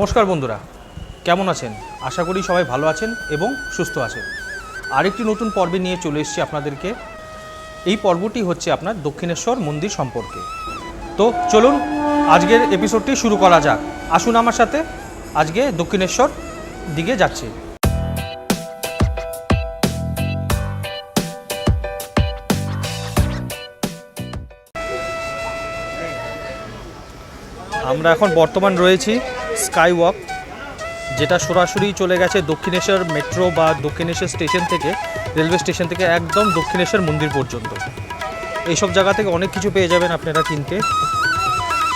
নমস্কার বন্ধুরা, কেমন আছেন? আশা করি সবাই ভালো আছেন এবং সুস্থ আছেন। আরেকটি নতুন পর্বে নিয়ে চলে এসেছি আপনাদেরকে। এই পর্বটি হচ্ছে আপনার দক্ষিণেশ্বর মন্দির সম্পর্কে। তো চলুন, আজকের এপিসোডটি শুরু করা যাক। আসুন আমার সাথে, আজকে দক্ষিণেশ্বর দিকে যাচ্ছি। আমরা এখন বর্তমান রয়েছি স্কাই ওয়াক যেটা সরাসরি চলে গেছে দক্ষিণেশ্বর মেট্রো বা দক্ষিণেশ্বর স্টেশন থেকে, রেলওয়ে স্টেশন থেকে একদম দক্ষিণেশ্বর মন্দির পর্যন্ত। এইসব জায়গা থেকে অনেক কিছু পেয়ে যাবেন আপনারা কিনতে।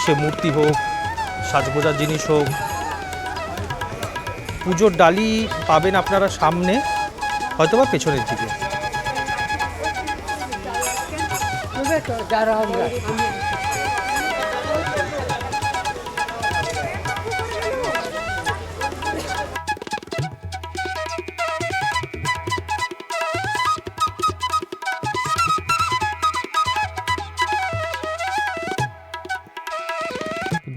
সে মূর্তি হোক, সাজগোজার জিনিস হোক, পুজোর ডালি পাবেন আপনারা সামনে, হয়তোবা পেছনের দিকে।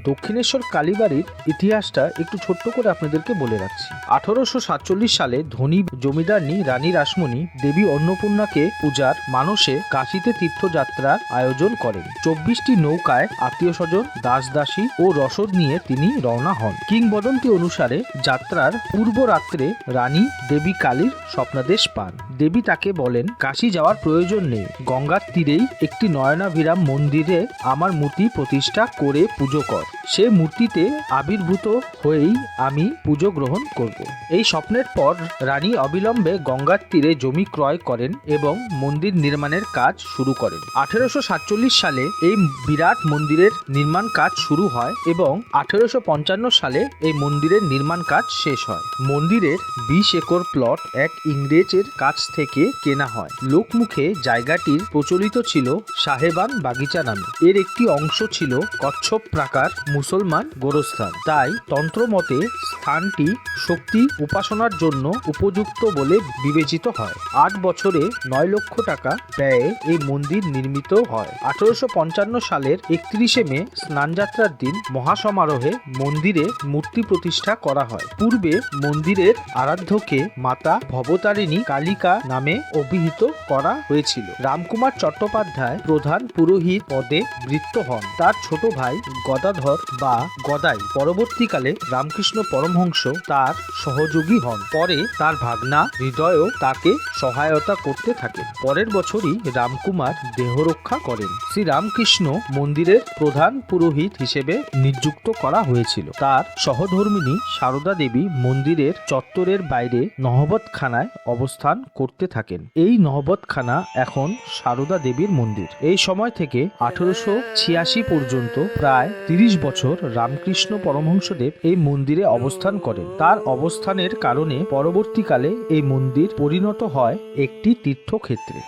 দক্ষিণেশ্বর কালীবাড়ির ইতিহাসটা একটু ছোট্ট করে আপনাদেরকে বলে রাখছি। আঠারোশো সাতচল্লিশ সালে ধনী জমিদারনি রানী রাসমণি দেবী অন্নপূর্ণাকে পূজার মানসে কাশীতে তীর্থযাত্রার আয়োজন করেন। চব্বিশটি নৌকায় আত্মীয় স্বজন দাস দাসী ও রসদ নিয়ে তিনি রওনা হন। কিংবদন্তি অনুসারে যাত্রার পূর্ব রাত্রে রানী দেবী কালীর স্বপ্নাদেশ পান। দেবী তাকে বলেন, কাশি যাওয়ার প্রয়োজন নেই। গঙ্গার তীরেই একটি নয়নাভিরাম মন্দিরে আমার মূর্তি প্রতিষ্ঠা করে পুজো কর। সে মূর্তিতে আবির্ভূত হয়েই আমি পুজো গ্রহণ করব। এই স্বপ্নের পর রানী অবিলম্বে গঙ্গার তীরে জমি ক্রয় করেন এবং মন্দির নির্মাণের কাজ শুরু করেন। আঠেরোশো সাতচল্লিশ সালে এই বিরাট মন্দিরের নির্মাণ কাজ শুরু হয় এবং আঠেরোশো পঞ্চান্ন সালে এই মন্দিরের নির্মাণ কাজ শেষ হয়। মন্দিরের বিশ একর প্লট এক ইংরেজের কাছ থেকে কেনা হয়। লোকমুখে জায়গাটির প্রচলিত ছিল সাহেবান বাগিচা নামে। এর একটি অংশ ছিল কচ্ছপ প্রাকার মুসলমান গোরস্থান। তাই তন্ত্রমতে স্থানটি শক্তি উপাসনার জন্য উপযুক্ত বলে বিবেচিত হয়। আট বছরে নয় লক্ষ টাকা ব্যয়ে এই মন্দির নির্মিত হয়। আঠারোশো পঞ্চান্ন সালের একত্রিশে মে স্নানযাত্রার দিন মহাসমারোহে মন্দিরে মূর্তি প্রতিষ্ঠা করা হয়। পূর্বে মন্দিরের আরাধ্যকে মাতা ভবতারিণী কালিকা নামে অভিহিত করা হয়েছিল। রামকুমার চট্টোপাধ্যায় প্রধান পুরোহিত পদে বৃত্ত হন। তার ছোট ভাই গদাধর বা গদাই। পরবর্তীকালে রামকৃষ্ণ পরমহংস তার সহযোগী হন। পরে তার ভাগনা হৃদয়ও তাকে সহায়তা করতে থাকে। পরের বছরই রামকুমার দেহরক্ষা করেন। শ্রী রামকৃষ্ণ মন্দিরের প্রধান পুরোহিত হিসেবে নিযুক্ত করা হয়েছিল। তার সহধর্মিনী সারদা দেবী মন্দিরের চত্বরের বাইরে নহবতখানায় অবস্থান করতে থাকেন। এই নহবতখানা এখন সারদা দেবীর মন্দির। এই সময় থেকে আঠারোশো ছিয়াশি পর্যন্ত প্রায় তিরিশ বছর রামকৃষ্ণ পরমহংসদেব এই মন্দিরে অবস্থান করেন। তার অবস্থানের কারণে পরবর্তীকালে এই মন্দির পরিণত হয় একটি তীর্থক্ষেত্রে।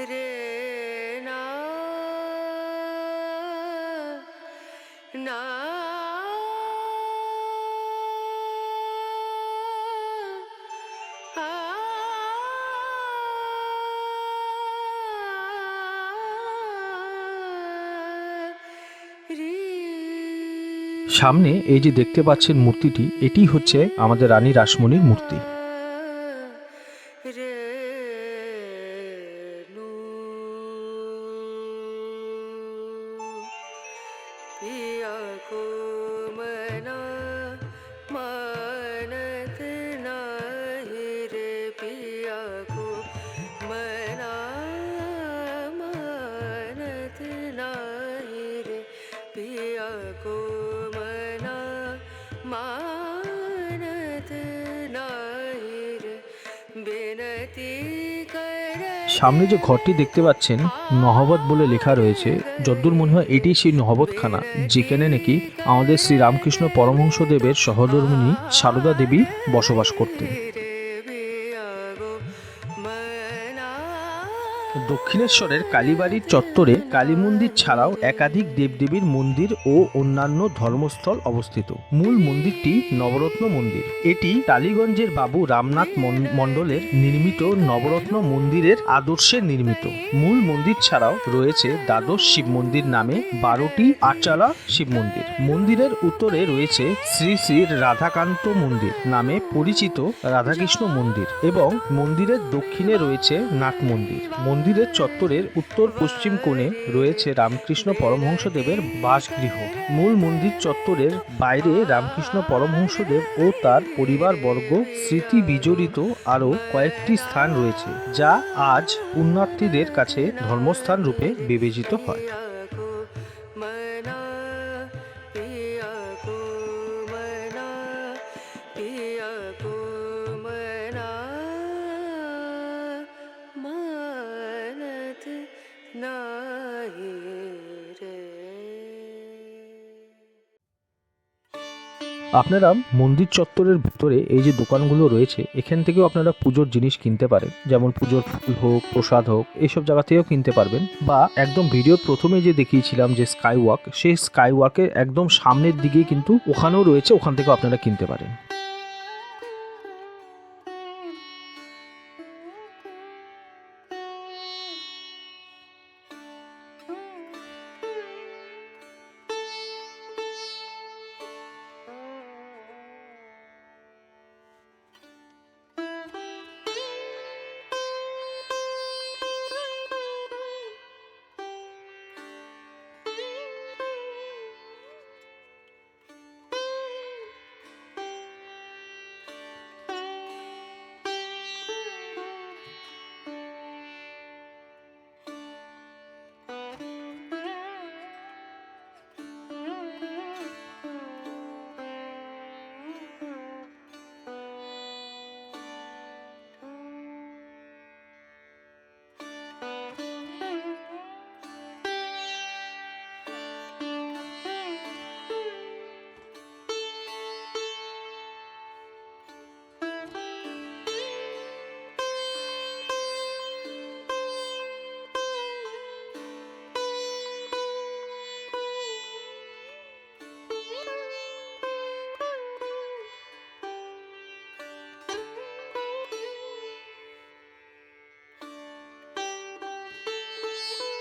রে। সামনে এই যে দেখতে পাচ্ছেন মূর্তিটি এটি হচ্ছে আমাদের রানী রাসমণির মূর্তি। को मना, मानत नाही रे पिया को मना, मानत नाही रे पिया को मना मानत সামনে যে ঘরটি দেখতে পাচ্ছেন, নহবত বলে লেখা রয়েছে, যদ্দূর মনে হয় এটি সেই নহবতখানা, যেখানে নাকি আমাদের শ্রী রামকৃষ্ণ পরমহংসদেবের সহধর্মিনী সারদা দেবী বসবাস করতেন। দক্ষিণেশ্বরের কালীবাড়ির চত্বরে কালী মন্দির ছাড়াও একাধিক দেবদেবীর মন্দির ও অন্যান্য ধর্মস্থল অবস্থিত। মূল মন্দিরটি নবরত্ন মন্দির। এটি টালিগঞ্জের বাবু রামনাথ মন- মণ্ডলের নির্মিত নবরত্ন মন্দিরের আদর্শে নির্মিত। মূল মন্দির ছাড়াও রয়েছে দ্বাদশ শিব মন্দির নামে বারোটি আটচালা শিব মন্দির। মন্দিরের উত্তরে রয়েছে শ্রী শ্রী রাধাকান্ত মন্দির নামে পরিচিত রাধাকৃষ্ণ মন্দির এবং মন্দিরের দক্ষিণে রয়েছে নাট মন্দির। মন্দিরের চত্বরের উত্তর পশ্চিম কোণে রয়েছে রামকৃষ্ণ পরমহংসদেবের বাসগৃহ। মূল মন্দির চত্বরের বাইরে রামকৃষ্ণ পরমহংসদেব ও তার পরিবারবর্গ স্মৃতি বিজড়িত আরও কয়েকটি স্থান রয়েছে, যা আজ পুণ্যার্থীদের কাছে ধর্মস্থান রূপে বিবেচিত হয়। আপনারা মন্দির চত্বরের ভিতরে এই যে দোকানগুলো রয়েছে, এখান থেকেও আপনারা পুজোর জিনিস কিনতে পারেন। যেমন পুজোর ফুল হোক, প্রসাদ হোক এইসব জায়গা থেকেও কিনতে পারবেন। বা একদম ভিডিওর প্রথমে যে দেখিয়েছিলাম যে স্কাই ওয়াক সেই স্কাই ওয়াকের একদম সামনের দিকেই কিন্তু ওখানেও রয়েছে, ওখান থেকেও আপনারা কিনতে পারেন।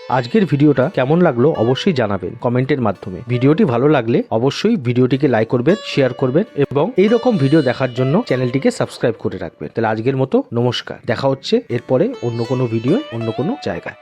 আজকের ভিডিওটা কেমন লাগল অবশ্যই জানাবেন কমেন্টের মাধ্যমে। ভিডিওটি ভালো লাগলে অবশ্যই ভিডিওটিকে লাইক করবেন, শেয়ার করবেন এবং এই রকম ভিডিও দেখার জন্য চ্যানেলটিকে সাবস্ক্রাইব করে রাখবেন। তাহলে আজকের মতো নমস্কার। দেখা হচ্ছে এরপরে অন্য কোনো ভিডিও অন্য কোনো জায়গায়।